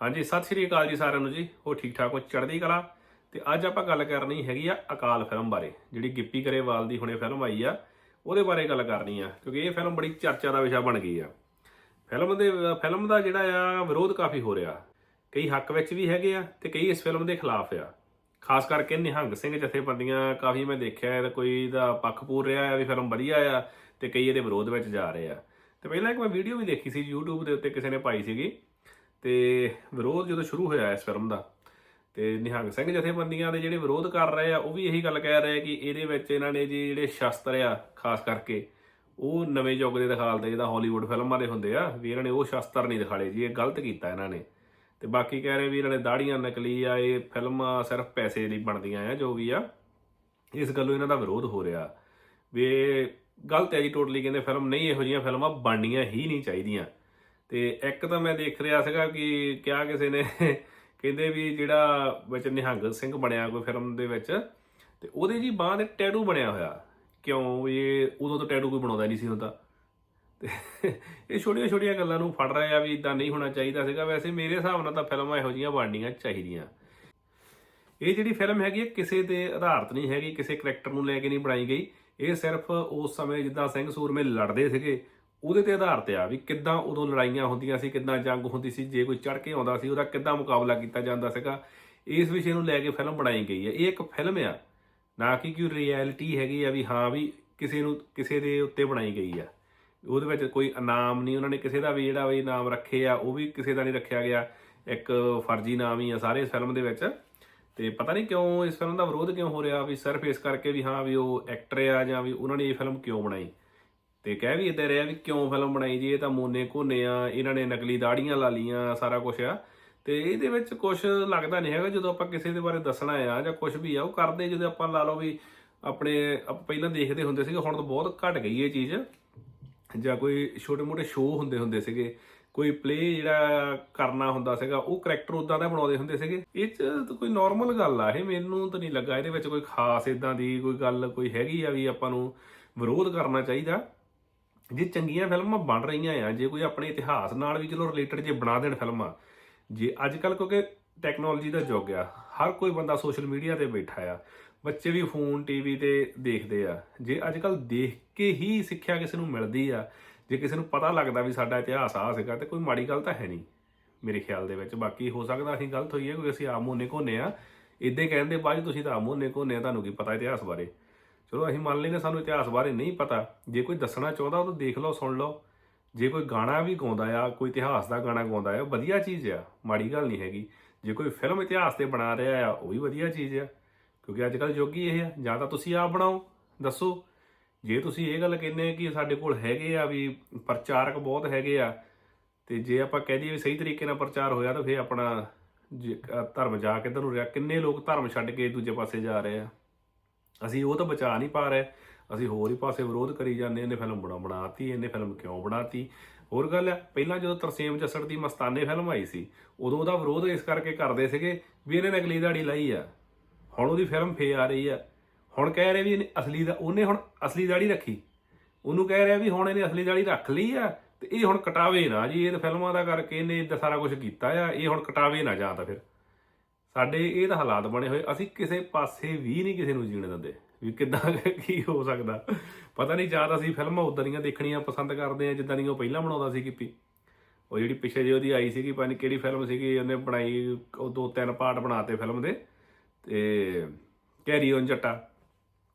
ਹਾਂਜੀ, ਸਤਿ ਸ਼੍ਰੀ ਅਕਾਲ ਜੀ ਸਾਰਿਆਂ ਨੂੰ ਜੀ। ਉਹ ਠੀਕ ਠਾਕ ਹੋ? ਚੜ੍ਹਦੀ ਕਲਾ। ਤੇ ਅੱਜ ਆਪਾਂ ਗੱਲ ਕਰਨੀ ਹੈਗੀ ਆ ਅਕਾਲ ਫਿਲਮ ਬਾਰੇ, ਜਿਹੜੀ ਗਿੱਪੀ ਗਰੇਵਾਲ ਦੀ ਹੁਣੇ ਫਿਲਮ ਆਈ ਆ, ਉਹਦੇ ਬਾਰੇ ਗੱਲ ਕਰਨੀ ਆ, ਕਿਉਂਕਿ ਇਹ ਫਿਲਮ ਬੜੀ ਚਰਚਾ ਦਾ ਵਿਸ਼ਾ ਬਣ ਗਈ ਆ। ਫਿਲਮ ਦੇ, ਫਿਲਮ ਦਾ ਜਿਹੜਾ ਆ, ਵਿਰੋਧ ਕਾਫੀ ਹੋ ਰਿਹਾ। ਕਈ ਹੱਕ ਵਿੱਚ ਵੀ ਹੈਗੇ ਆ ਤੇ ਕਈ ਇਸ ਫਿਲਮ ਦੇ ਖਿਲਾਫ ਆ। ਖਾਸ ਕਰਕੇ ਨਿਹੰਗ ਸਿੰਘ ਜਥੇਬੰਦੀਆਂ, ਕਾਫੀ ਮੈਂ ਦੇਖਿਆ ਕੋਈ ਦਾ ਪੱਖ ਪੂਰ ਰਿਹਾ ਆ ਵੀ ਫਿਲਮ ਵਧੀਆ ਆ ਤੇ ਕਈ ਇਹਦੇ ਵਿਰੋਧ ਵਿੱਚ ਜਾ ਰਹੇ ਆ। ਤੇ ਪਹਿਲਾਂ ਇੱਕ ਮੈਂ ਵੀਡੀਓ ਵੀ ਦੇਖੀ ਸੀ YouTube ਦੇ ਉੱਤੇ, ਕਿਸੇ ਨੇ ਪਾਈ ਸੀਗੀ। ਤੇ ਵਿਰੋਧ ਜਦੋਂ ਸ਼ੁਰੂ ਹੋਇਆ ਇਸ ਫਿਲਮ ਦਾ, ਤੇ ਨਿਹੰਗ ਸਿੰਘ ਜਥੇਬੰਦੀਆਂ ਦੇ ਜਿਹੜੇ ਵਿਰੋਧ ਕਰ ਰਹੇ ਆ, ਉਹ ਵੀ ਇਹੀ ਗੱਲ ਕਹਿ ਰਹੇ ਆ ਕਿ ਇਹਦੇ ਵਿੱਚ ਇਹਨਾਂ ਨੇ ਜੀ ਜਿਹੜੇ ਸ਼ਸਤਰ ਆ, ਖਾਸ ਕਰਕੇ, ਉਹ ਨਵੇਂ ਯੁੱਗ ਦੇ ਦਿਖਾਲਦੇ ਜਿਹਦਾ ਹਾਲੀਵੁੱਡ ਫਿਲਮਾਂ ਦੇ ਹੁੰਦੇ ਆ, ਵੀ ਇਹਨਾਂ ਨੇ ਉਹ ਸ਼ਸਤਰ ਨਹੀਂ ਦਿਖਾਲੇ ਜੀ, ਇਹ ਗਲਤ ਕੀਤਾ ਇਹਨਾਂ ਨੇ। ਤੇ ਬਾਕੀ ਕਹਿ ਰਹੇ ਵੀ ਇਹਨਾਂ ਨੇ ਦਾੜੀਆਂ ਨਕਲੀ ਆ, ਇਹ ਫਿਲਮਾਂ ਸਿਰਫ ਪੈਸੇ ਲਈ ਬਣਦੀਆਂ ਆ, ਜੋ ਵੀ ਆ, ਇਸ ਗੱਲੋਂ ਇਹਨਾਂ ਦਾ ਵਿਰੋਧ ਹੋ ਰਿਹਾ। ਵੀ ਗਲਤ ਹੈ ਜੀ ਟੋਟਲੀ ਕਹਿੰਦੇ ਫਿਲਮ ਨਹੀਂ, ਇਹੋ ਜਿਹੀਆਂ ਫਿਲਮਾਂ ਬਣਨੀਆਂ ਹੀ ਨਹੀਂ ਚਾਹੀਦੀਆਂ। ਤੇ ਇੱਕ ਤਾਂ ਮੈਂ ਦੇਖ ਰਿਹਾ ਸੀਗਾ ਕਿ ਕਿਹਾ ਕਿਸੇ ਨੇ ਕਹਿੰਦੇ ਵੀ ਜਿਹੜਾ ਵਿੱਚ ਨਿਹੰਗ ਸਿੰਘ ਬਣਿਆ ਕੋਈ ਫਿਲਮ ਦੇ ਵਿੱਚ, ਤੇ ਉਹਦੇ ਜੀ ਬਾਹ ਤੇ ਟੈਟੂ ਬਣਿਆ ਹੋਇਆ। ਕਿਉਂ? ਵੀ ਇਹ ਉਦੋਂ ਤਾਂ ਟੈਟੂ ਕੋਈ ਬਣਾਉਂਦਾ ਨਹੀਂ ਸੀ ਹੁੰਦਾ ਤੇ। ਇਹ ਛੋਟੀਆਂ ਛੋਟੀਆਂ ਗੱਲਾਂ ਨੂੰ ਫੜ ਰਹੇ ਆ ਵੀ ਇਦਾਂ ਨਹੀਂ ਹੋਣਾ ਚਾਹੀਦਾ ਸੀਗਾ। ਵੈਸੇ ਮੇਰੇ ਹਿਸਾਬ ਨਾਲ ਤਾਂ ਫਿਲਮਾਂ ਇਹੋ ਜਿਹੀਆਂ ਬਣਨੀਆਂ ਚਾਹੀਦੀਆਂ। ਇਹ ਜਿਹੜੀ ਫਿਲਮ ਹੈਗੀ ਹੈ ਕਿਸੇ ਤੇ ਆਧਾਰਿਤ ਨਹੀਂ ਹੈਗੀ, ਕਿਸੇ ਕਰੈਕਟਰ ਨੂੰ ਲੈ ਕੇ ਨਹੀਂ ਬਣਾਈ ਗਈ। ਇਹ ਸਿਰਫ ਉਸ ਸਮੇਂ ਜਿੱਦਾਂ ਸਿੰਘ ਸੂਰਮੇ ਲੜਦੇ ਸੀਗੇ ਉਹਦੇ ਤੇ ਆਧਾਰ 'ਤੇ ਆ ਵੀ ਕਿੱਦਾਂ ਉਦੋਂ ਲੜਾਈਆਂ ਹੁੰਦੀਆਂ ਸੀ, ਕਿੱਦਾਂ ਜੰਗ ਹੁੰਦੀ ਸੀ, ਜੇ ਕੋਈ ਚੜ ਕੇ ਆਉਂਦਾ ਸੀ, ਉਹਦਾ ਕਿੱਦਾਂ ਮੁਕਾਬਲਾ ਕੀਤਾ ਜਾਂਦਾ ਸੀਗਾ, ਇਸ ਵਿਸ਼ੇ ਨੂੰ ਲੈ ਕੇ ਫਿਲਮ ਬਣਾਈ ਗਈ ਹੈ। ਇਹ ਇੱਕ ਫਿਲਮ ਆ। ਨਾ ਕਿ ਕੋਈ ਰਿਐਲਿਟੀ ਹੈਗੀ ਆ ਵੀ ਹਾਂ ਵੀ ਕਿਸੇ ਨੂੰ, ਕਿਸੇ ਦੇ ਉੱਤੇ ਬਣਾਈ ਗਈ ਆ। ਉਹਦੇ ਵਿੱਚ ਕੋਈ ਇਨਾਮ ਨਹੀਂ, ਉਹਨਾਂ ਨੇ ਕਿਸੇ ਦਾ ਵੀ ਜਿਹੜਾ ਵੀ ਇਨਾਮ ਰੱਖੇ ਆ, ਉਹ ਵੀ ਕਿਸੇ ਦਾ ਨਹੀਂ ਰੱਖਿਆ ਗਿਆ। ਇੱਕ ਫਰਜ਼ੀ ਨਾਮ ਹੀ ਆ ਸਾਰੇ ਇਸ ਫਿਲਮ ਦੇ ਵਿੱਚ। ਤੇ ਪਤਾ ਨਹੀਂ ਕਿਉਂ ਇਸ ਫਿਲਮ ਦਾ ਵਿਰੋਧ ਕਿਉਂ ਹੋ ਰਿਹਾ, ਵੀ ਸਿਰਫ ਇਸ ਕਰਕੇ ਵੀ ਹਾਂ ਵੀ ਉਹ ਐਕਟਰ ਆ ਜਾਂ ਵੀ ਉਹਨਾਂ ਨੇ ਇਹ ਫਿਲਮ ਕਿਉਂ ਬਣਾਈ? ਤੇ ਕਹਿ ਵੀ ਇਦਾਂ ਰਿਹਾ ਵੀ ਕਿਉਂ ਫਿਲਮ ਬਣਾਈ ਜੀ? ਇਹ ਤਾਂ ਮੋਨੇ ਕੋਨੇ ਆ, ਇਹਨਾਂ ਨੇ ਨਕਲੀ ਦਾੜੀਆਂ ਲਾ ਲੀਆਂ ਸਾਰਾ ਕੁਝ ਆ। ਤੇ ਇਹਦੇ ਵਿੱਚ ਕੁਝ ਲੱਗਦਾ ਨਹੀਂ ਹੈਗਾ ਜਦੋਂ ਆਪਾਂ ਕਿਸੇ ਦੇ ਬਾਰੇ ਦੱਸਣਾ ਆ ਜਾਂ ਕੁਝ ਵੀ ਆ, ਉਹ ਕਰਦੇ ਜਦੋਂ ਆਪਾਂ ਲਾ ਲਓ ਵੀ ਆਪਣੇ ਪਹਿਲਾਂ ਦੇਖਦੇ ਹੁੰਦੇ ਸੀਗੇ, ਹੁਣ ਤਾਂ ਬਹੁਤ ਘਟ ਗਈ ਇਹ ਚੀਜ਼। ਜਾਂ ਕੋਈ ਛੋਟੇ-ਮੋਟੇ ਸ਼ੋਅ ਹੁੰਦੇ ਹੁੰਦੇ ਸੀਗੇ, ਕੋਈ ਪਲੇ ਜਿਹੜਾ ਕਰਨਾ ਹੁੰਦਾ ਸੀਗਾ, ਉਹ ਕੈਰੈਕਟਰ ਉਦਾਂ ਦਾ ਬਣਾਉਂਦੇ ਹੁੰਦੇ ਸੀਗੇ। ਇਹ ਚ ਕੋਈ ਨਾਰਮਲ ਗੱਲ ਆ, ਇਹ ਮੈਨੂੰ ਤਾਂ ਨਹੀਂ ਲੱਗਾ। ਇਹਦੇ ਵਿੱਚ ਕੋਈ ਖਾਸ ਇਦਾਂ ਦੀ ਕੋਈ ਗੱਲ ਕੋਈ ਹੈਗੀ ਆ ਵੀ ਆਪਾਂ ਨੂੰ ਵਿਰੋਧ ਕਰਨਾ ਚਾਹੀਦਾ। ਜੇ ਚੰਗੀਆਂ ਫਿਲਮਾਂ ਬਣ ਰਹੀਆਂ ਆ, ਜੇ ਕੋਈ ਆਪਣੇ ਇਤਿਹਾਸ ਨਾਲ ਵੀ ਚਲੋ ਰਿਲੇਟਡ ਜੇ ਬਣਾ ਦੇਣ ਫਿਲਮਾਂ, ਜੇ ਅੱਜ ਕੱਲ ਕਿਉਂਕਿ ਟੈਕਨੋਲੋਜੀ ਦਾ ਯੁੱਗ ਆ, ਹਰ ਕੋਈ ਬੰਦਾ ਸੋਸ਼ਲ ਮੀਡੀਆ ਤੇ ਬੈਠਾ ਆ, ਬੱਚੇ ਵੀ ਫੋਨ ਟੀਵੀ ਤੇ ਦੇਖਦੇ ਆ। ਜੇ ਅੱਜ ਕੱਲ ਦੇਖ ਕੇ ਹੀ ਸਿੱਖਿਆ ਕਿਸੇ ਨੂੰ ਮਿਲਦੀ ਆ, ਜੇ ਕਿਸੇ ਨੂੰ ਪਤਾ ਲੱਗਦਾ ਵੀ ਸਾਡਾ ਇਤਿਹਾਸ ਆ ਸੀਗਾ, ਤੇ ਕੋਈ ਮਾੜੀ ਗੱਲ ਤਾਂ ਹੈ ਨਹੀਂ, ਮੇਰੇ ਖਿਆਲ ਦੇ ਵਿੱਚ। ਬਾਕੀ ਹੋ ਸਕਦਾ ਅਸੀਂ ਗਲਤ ਹੋਈਏ ਕੋਈ ਅਸੀਂ ਆਮ ਮੋਨੇ ਕੋਨੇ ਆ ਇਦਾਂ ਕਹਿੰਦੇ, ਬਾਅਦ 'ਚ ਤੁਸੀਂ ਤਾਂ ਆਮ ਮੋਨੇ ਕੋਨੇ ਤੁਹਾਨੂੰ ਕੀ ਪਤਾ ਇਤਿਹਾਸ ਬਾਰੇ। ਚਲੋ ਅਸੀਂ ਮੰਨ ਲੈਨੇ ਸਾਨੂੰ ਇਤਿਹਾਸ ਬਾਰੇ ਨਹੀਂ ਪਤਾ। ਜੇ ਕੋਈ ਦੱਸਣਾ ਚਾਹੁੰਦਾ ਉਹ ਤਾਂ ਦੇਖ ਲਓ, ਸੁਣ ਲਓ। ਜੇ ਕੋਈ ਗਾਣਾ ਵੀ ਗਾਉਂਦਾ ਆ, ਕੋਈ ਇਤਿਹਾਸ ਦਾ ਗਾਣਾ ਗਾਉਂਦਾ ਆ ਵਧੀਆ ਚੀਜ਼ ਆ, ਮਾੜੀ ਗੱਲ ਨਹੀਂ ਹੈਗੀ। ਜੇ ਕੋਈ ਫਿਲਮ ਇਤਿਹਾਸ ਤੇ ਬਣਾ ਰਿਹਾ ਆ, ਉਹ ਵੀ ਵਧੀਆ ਚੀਜ਼ ਆ। ਕਿਉਂਕਿ ਅੱਜ ਕੱਲ ਯੋਗੀ ਇਹ ਆ, ਜਾਂ ਤਾਂ ਤੁਸੀਂ ਆਪ ਬਣਾਓ, ਦੱਸੋ। ਜੇ ਤੁਸੀਂ ਇਹ ਗੱਲ ਕਹਿੰਦੇ ਕਿ ਸਾਡੇ ਕੋਲ ਹੈਗੇ ਆ ਵੀ ਪ੍ਰਚਾਰਕ ਬਹੁਤ ਹੈਗੇ ਆ, ਤੇ ਜੇ ਆਪਾਂ ਕਹਿ ਦਈਏ ਵੀ ਸਹੀ ਤਰੀਕੇ ਨਾਲ ਪ੍ਰਚਾਰ ਹੋਇਆ ਤਾਂ ਫੇਰ ਆਪਣਾ ਜੇ- ਧਰਮ ਜਾ ਕਿੱਧਰ ਨੂੰ ਰਿਹਾ, ਕਿੰਨੇ ਲੋਕ ਧਰਮ ਛੱਡ ਕੇ ਦੂਜੇ ਪਾਸੇ ਜਾ ਰਹੇ ਆ। ਅਸੀਂ ਉਹ ਤਾਂ ਬਚਾ ਨਹੀਂ ਪਾ ਰਹੇ। ਅਸੀਂ ਹੋਰ ਹੀ ਪਾਸੇ ਵਿਰੋਧ ਕਰੀ ਜਾਂਦੇ ਇਹਨੇ ਫਿਲਮ ਬਣਾ ਬਣਾਤੀ, ਇਹਨੇ ਫਿਲਮ ਕਿਉਂ ਬਣਾਤੀ? ਹੋਰ ਗੱਲ ਹੈ ਪਹਿਲਾਂ ਜਦੋਂ ਤਰਸੇਮ ਜੱਸੜ ਦੀ ਮਸਤਾਨੇ ਫਿਲਮ ਆਈ ਸੀ, ਉਦੋਂ ਉਹਦਾ ਵਿਰੋਧ ਇਸ ਕਰਕੇ ਕਰਦੇ ਸੀਗੇ ਵੀ ਇਹਨੇ ਨਕਲੀ ਦਾੜੀ ਲਾਈ ਆ। ਹੁਣ ਉਹਦੀ ਫਿਲਮ ਫੇ ਆ ਰਹੀ ਆ। ਹੁਣ ਕਹਿ ਰਹੇ ਵੀ ਇਹਨੇ ਅਸਲੀ ਦਾ, ਉਹਨੇ ਹੁਣ ਅਸਲੀ ਦਾੜੀ ਰੱਖੀ। ਉਹਨੂੰ ਕਹਿ ਰਿਹਾ ਵੀ ਹੁਣ ਇਹਨੇ ਅਸਲੀ ਦਾੜੀ ਰੱਖ ਲਈ ਆ ਤੇ ਇਹ ਹੁਣ ਕਟਾਵੇ ਨਾ ਜੀ। ਇਹ ਫਿਲਮਾਂ ਦਾ ਕਰਕੇ ਇਹਨੇ ਇਦਾਂ ਸਾਰਾ ਕੁਝ ਕੀਤਾ ਆ। ਇਹ ਹੁਣ ਕਟਾਵੇ ਨਾ ਜਾਂ ਤਾਂ ਫਿਰ। ਸਾਡੇ ਇਹ ਤਾਂ ਹਾਲਾਤ ਬਣੇ ਹੋਏ, ਅਸੀਂ ਕਿਸੇ ਪਾਸੇ ਵੀ ਨਹੀਂ ਕਿਸੇ ਨੂੰ ਜੀਣ ਦਿੰਦੇ। ਵੀ ਕਿੱਦਾਂ, ਕੀ ਹੋ ਸਕਦਾ? ਪਤਾ ਨਹੀਂ, ਜਾਂ ਅਸੀਂ ਫਿਲਮਾਂ ਉਦਾਂ ਦੀਆਂ ਦੇਖਣੀਆਂ ਪਸੰਦ ਕਰਦੇ ਆ ਜਿੱਦਾਂ ਦੀਆਂ ਉਹ ਪਹਿਲਾਂ ਬਣਾਉਂਦਾ ਸੀ ਕਿਪੀ। ਉਹ ਜਿਹੜੀ ਪਿੱਛੇ ਜੇ ਉਹਦੀ ਆਈ ਸੀਗੀ, ਪਤਾ ਨਹੀਂ ਕਿਹੜੀ ਫਿਲਮ ਸੀਗੀ, ਉਹਨੇ ਬਣਾਈ, ਉਹ ਦੋ ਤਿੰਨ ਪਾਰਟ ਬਣਾਤੇ ਫਿਲਮ ਦੇ। ਤੇ carry on Jatta.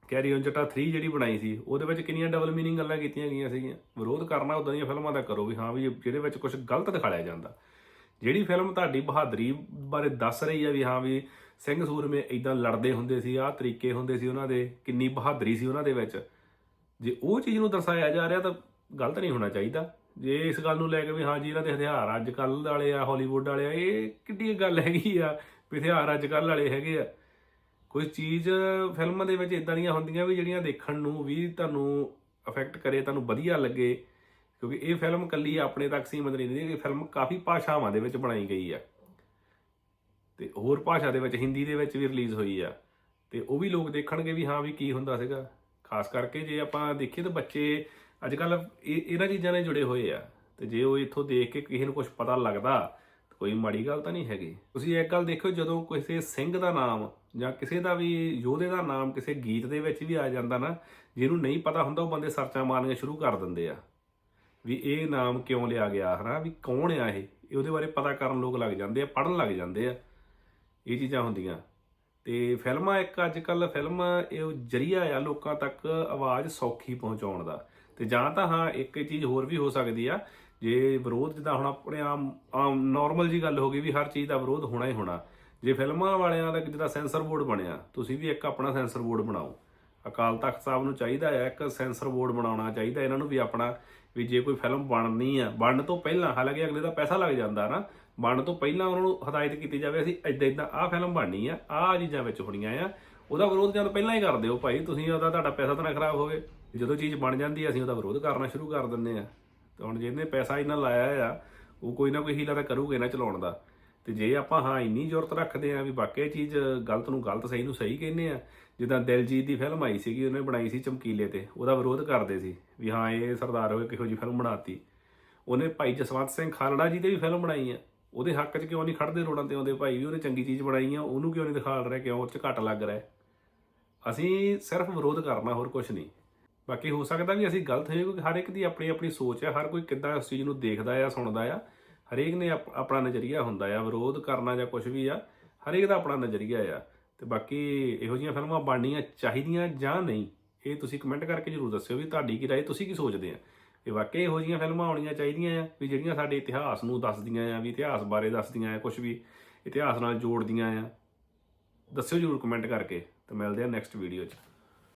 Carry on Jatta 3 ਜਿਹੜੀ ਬਣਾਈ ਸੀ, ਉਹਦੇ ਵਿੱਚ ਕਿੰਨੀਆਂ ਡਬਲ ਮੀਨਿੰਗ ਗੱਲਾਂ ਕੀਤੀਆਂ ਗਈਆਂ ਸੀਗੀਆਂ। ਵਿਰੋਧ ਕਰਨਾ ਉਦਾਂ ਦੀਆਂ ਫਿਲਮਾਂ ਦਾ ਕਰੋ ਵੀ ਹਾਂ ਵੀ ਜਿਹਦੇ ਵਿੱਚ ਕੁਝ ਗਲਤ ਦਿਖਾਇਆ ਜਾਂਦਾ। ਜਿਹੜੀ ਫਿਲਮ ਤੁਹਾਡੀ ਬਹਾਦਰੀ ਬਾਰੇ ਦੱਸ ਰਹੀ ਆ ਵੀ ਹਾਂ ਵੀ ਸਿੰਘ ਸੂਰਮੇ ਇਦਾਂ ਲੜਦੇ ਹੁੰਦੇ ਸੀ, ਆਹ ਤਰੀਕੇ ਹੁੰਦੇ ਸੀ ਉਹਨਾਂ ਦੇ, ਕਿੰਨੀ ਬਹਾਦਰੀ ਸੀ ਉਹਨਾਂ ਦੇ ਵਿੱਚ। ਜੇ ਉਹ ਚੀਜ਼ ਨੂੰ ਦਰਸਾਇਆ ਜਾ ਰਿਹਾ ਤਾਂ ਗਲਤ ਨਹੀਂ ਹੋਣਾ ਚਾਹੀਦਾ। ਜੇ ਇਸ ਗੱਲ ਨੂੰ ਲੈ ਕੇ ਵੀ ਹਾਂ ਜੀ ਇਹਨਾਂ ਦੇ ਹਥਿਆਰ ਅੱਜ ਕੱਲ ਵਾਲੇ ਆ ਹਾਲੀਵੁੱਡ ਵਾਲੇ ਆ, ਇਹ ਕਿੱਡੀ ਗੱਲ ਹੈਗੀ ਆ ਵੀ ਹਥਿਆਰ ਅੱਜ ਕੱਲ ਵਾਲੇ ਹੈਗੇ ਆ। ਕੋਈ ਚੀਜ਼ ਫਿਲਮਾਂ ਦੇ ਵਿੱਚ ਇਦਾਂ ਦੀਆਂ ਹੁੰਦੀਆਂ ਵੀ ਜਿਹੜੀਆਂ ਦੇਖਣ ਨੂੰ ਵੀ ਤੁਹਾਨੂੰ ਅਫੈਕਟ ਕਰੇ, ਤੁਹਾਨੂੰ ਵਧੀਆ ਲੱਗੇ। ਕਿਉਂਕਿ ਇਹ ਫਿਲਮ ਕੱਲੀ ਆਪਣੇ ਤੱਕ ਸੀਮਤ ਨਹੀਂ ਰਹੀ, ਇਹ ਫਿਲਮ ਕਾਫੀ ਭਾਸ਼ਾਵਾਂ ਦੇ ਵਿੱਚ ਬਣਾਈ ਗਈ ਆ। ਤੇ ਹੋਰ ਭਾਸ਼ਾ ਦੇ ਵਿੱਚ, ਹਿੰਦੀ ਦੇ ਵਿੱਚ ਵੀ ਰਿਲੀਜ਼ ਹੋਈ ਆ। ਤੇ ਉਹ ਵੀ ਲੋਕ ਦੇਖਣਗੇ ਵੀ ਹਾਂ ਵੀ ਕੀ ਹੁੰਦਾ ਸੀਗਾ। ਖਾਸ ਕਰਕੇ ਜੇ ਆਪਾਂ ਦੇਖੀਏ ਤਾਂ ਬੱਚੇ ਅੱਜ ਕੱਲ ਇਹਨਾਂ ਚੀਜ਼ਾਂ ਨਾਲ ਜੁੜੇ ਹੋਏ ਆ। ਤੇ ਜੇ ਉਹ ਇੱਥੋਂ ਦੇਖ ਕੇ ਕਿਸੇ ਨੂੰ ਕੁਝ ਪਤਾ ਲੱਗਦਾ, ਤਾਂ ਕੋਈ ਮਾੜੀ ਗੱਲ ਤਾਂ ਨਹੀਂ ਹੈਗੀ। ਤੁਸੀਂ ਇੱਕ ਗੱਲ ਦੇਖੋ ਜਦੋਂ ਕਿਸੇ ਸਿੰਘ ਦਾ ਨਾਮ ਜਾਂ ਕਿਸੇ ਦਾ ਵੀ ਯੋਧੇ ਦਾ ਨਾਮ ਕਿਸੇ ਗੀਤ ਦੇ ਵਿੱਚ ਵੀ ਆ ਜਾਂਦਾ ਨਾ, ਜਿਹਨੂੰ ਨਹੀਂ ਪਤਾ ਹੁੰਦਾ, ਉਹ ਬੰਦੇ ਸਰਚਾਂ ਮਾਰਨੀਆਂ ਸ਼ੁਰੂ ਕਰ ਦਿੰਦੇ ਆ। ਵੀ ਇਹ ਨਾਮ ਕਿਉਂ ਲਿਆ ਗਿਆ, ਹਨਾ? ਵੀ ਕੌਣ ਆ ਇਹ? ਇਹ ਉਹਦੇ ਬਾਰੇ ਪਤਾ ਕਰਨ ਲੋਕ ਲੱਗ ਜਾਂਦੇ ਆ ਪੜਨ ਲੱਗ ਜਾਂਦੇ ਆ, ਇਹ ਚੀਜ਼ਾਂ ਹੁੰਦੀਆਂ। ਤੇ ਫਿਲਮਾਂ ਇੱਕ ਅੱਜ ਕੱਲ ਫਿਲਮ ਇਹ ਜਰੀਆ ਆ ਲੋਕਾਂ ਤੱਕ ਆਵਾਜ਼ ਸੌਖੀ ਪਹੁੰਚਾਉਣ ਦਾ। ਤੇ ਜਾਂ ਤਾਂ ਹਾਂ, ਇੱਕ ਚੀਜ਼ ਹੋਰ ਵੀ ਹੋ ਸਕਦੀ ਆ, ਜੇ ਵਿਰੋਧ ਜਿੱਦਾਂ ਹੁਣ ਆਪਣੇ ਆਮ ਆਮ ਨਾਰਮਲ ਜੀ ਗੱਲ ਹੋ ਗਈ ਵੀ ਹਰ ਚੀਜ਼ ਦਾ ਵਿਰੋਧ ਹੋਣਾ ਹੀ ਹੋਣਾ। ਜੇ ਫਿਲਮਾਂ ਵਾਲਿਆਂ ਦਾ ਜਿੱਦਾਂ ਸੈਂਸਰ ਬੋਰਡ ਬਣਿਆ, ਤੁਸੀਂ ਵੀ ਇੱਕ ਆਪਣਾ ਸੈਂਸਰ ਬੋਰਡ ਬਣਾਓ। ਅਕਾਲ ਤਖਤ ਸਾਹਿਬ ਨੂੰ ਚਾਹੀਦਾ ਹੈ ਇੱਕ ਸੈਂਸਰ ਬੋਰਡ ਬਣਾਉਣਾ ਚਾਹੀਦਾ, ਇਹਨਾਂ ਨੂੰ ਵੀ ਆਪਣਾ ਵੀ ਜੇ ਕੋਈ ਫਿਲਮ ਬਣਨੀ ਆ, ਬਣਨ ਤੋਂ ਪਹਿਲਾਂ, ਹਾਲਾਂਕਿ ਅਗਲੇ ਦਾ ਪੈਸਾ ਲੱਗ ਜਾਂਦਾ ਨਾ, ਬਣਨ ਤੋਂ ਪਹਿਲਾਂ ਉਹਨਾਂ ਨੂੰ ਹਦਾਇਤ ਕੀਤੀ ਜਾਵੇ, ਅਸੀਂ ਇਦਾਂ ਇਦਾਂ ਆਹ ਫਿਲਮ ਬਣਨੀ ਆ, ਆਹ ਚੀਜ਼ਾਂ ਵਿੱਚ ਹੋਣੀਆਂ ਆ, ਉਹਦਾ ਵਿਰੋਧ ਜਦ ਪਹਿਲਾਂ ਹੀ ਕਰ ਦਿਓ ਭਾਈ, ਤੁਸੀਂ ਉਹਦਾ ਤੁਹਾਡਾ ਪੈਸਾ ਤਾਂ ਨਾ ਖਰਾਬ ਹੋਵੇ, ਜਦੋਂ ਚੀਜ਼ ਬਣ ਜਾਂਦੀ ਅਸੀਂ ਉਹਦਾ ਵਿਰੋਧ ਕਰਨਾ ਸ਼ੁਰੂ ਕਰ ਦਿੰਦੇ ਆ। ਤਾਂ ਹੁਣ ਜਿਹਨੇ ਪੈਸਾ ਇੰਨਾ ਲਾਇਆ ਆ, ਉਹ ਕੋਈ ਨਾ ਕੋਈ ਹੀਲਾ ਤਾਂ ਕਰੂਗੇ ਨਾ ਚਲਾਉਣ ਦਾ। ਤੇ ਜੇ ਆਪਾਂ ਹਾਂ ਇੰਨੀ ਜ਼ਰੂਰਤ ਰੱਖਦੇ ਆ ਵੀ ਵਾਕਿਆ ਇਹ ਚੀਜ਼ ਗਲਤ ਨੂੰ ਗਲਤ ਸਹੀ ਨੂੰ ਸਹੀ ਕਹਿੰਦੇ ਆ, ਜਿੱਦਾਂ ਦਿਲਜੀਤ ਦੀ ਫਿਲਮ ਆਈ ਸੀਗੀ, ਉਹਨੇ ਬਣਾਈ ਸੀ ਚਮਕੀਲੇ ਤੇ, ਉਹਦਾ ਵਿਰੋਧ ਕਰਦੇ ਸੀ ਵੀ ਹਾਂ, ਇਹ ਸਰਦਾਰ ਹੋਏ ਕਿਹੋ ਜੀ ਫਿਲਮ ਬਣਾਤੀ। ਉਹਨੇ ਭਾਈ ਜਸਵੰਤ ਸਿੰਘ ਖਾਲੜਾ ਜੀ ਦੀ ਵੀ ਫਿਲਮ ਬਣਾਈ ਆ। ਉਹਦੇ ਹੱਕ 'ਚ ਕਿਉਂ ਨਹੀਂ ਖੜਦੇ ਰੋਡਾਂ ਤੇ ਆਉਂਦੇ ਭਾਈ ਵੀ ਉਹਨੇ ਚੰਗੀ ਚੀਜ਼ ਬਣਾਈ ਆ, ਉਹਨੂੰ ਕਿਉਂ ਨਹੀਂ ਦਿਖਾਲ ਰਿਹਾ, ਕਿਉਂ ਉਹ 'ਚ ਘੱਟ ਲੱਗ ਰਿਹਾ। ਅਸੀਂ ਸਿਰਫ ਵਿਰੋਧ ਕਰਨਾ, ਹੋਰ ਕੁਝ ਨਹੀਂ। ਬਾਕੀ ਹੋ ਸਕਦਾ ਵੀ ਅਸੀਂ ਗਲਤ ਹੋਈਏ, ਕਿਉਂਕਿ ਹਰ ਇੱਕ ਦੀ ਆਪਣੀ ਆਪਣੀ ਸੋਚ ਹੈ ਹਰ ਕੋਈ ਕਿੱਦਾਂ ਉਸ ਚੀਜ਼ ਨੂੰ ਦੇਖਦਾ ਆ, ਸੁਣਦਾ ਆ ਹਰੇਕ ਨੇ ਆਪ- ਆਪਣਾ ਨਜ਼ਰੀਆ ਹੁੰਦਾ ਆ, ਵਿਰੋਧ ਕਰਨਾ ਜਾਂ ਕੁਝ ਵੀ ਆ, ਹਰੇਕ ਦਾ ਆਪਣਾ ਨਜ਼ਰੀਆ ਆ। ਤੇ ਬਾਕੀ ਇਹੋ ਜਿਹੀਆਂ ਫਿਲਮਾਂ ਬਣਨੀਆਂ ਚਾਹੀਦੀਆਂ ਜਾਂ ਨਹੀਂ, ਇਹ ਤੁਸੀਂ ਕਮੈਂਟ ਕਰਕੇ ਜਰੂਰ ਦੱਸਿਓ ਵੀ ਤੁਹਾਡੀ ਕੀ ਰਾਏ, ਤੁਸੀਂ ਕੀ ਸੋਚਦੇ ਆ। ਇਹ ਵਾਕਈ ਇਹੋ ਜਿਹੀਆਂ ਫਿਲਮਾਂ ਆਉਣੀਆਂ ਚਾਹੀਦੀਆਂ ਆ, ਵੀ ਜਿਹੜੀਆਂ ਸਾਡੇ ਇਤਿਹਾਸ ਨੂੰ ਦੱਸਦੀਆਂ ਆ, ਵੀ ਇਤਿਹਾਸ ਬਾਰੇ ਦੱਸਦੀਆਂ ਆ ਕੁਝ ਵੀ ਇਤਿਹਾਸ ਨਾਲ ਜੋੜਦੀਆਂ ਆ। ਦੱਸਿਓ ਜਰੂਰ ਕਮੈਂਟ ਕਰਕੇ, ਤੇ ਮਿਲਦੇ ਆ ਨੈਕਸਟ ਵੀਡੀਓ 'ਚ।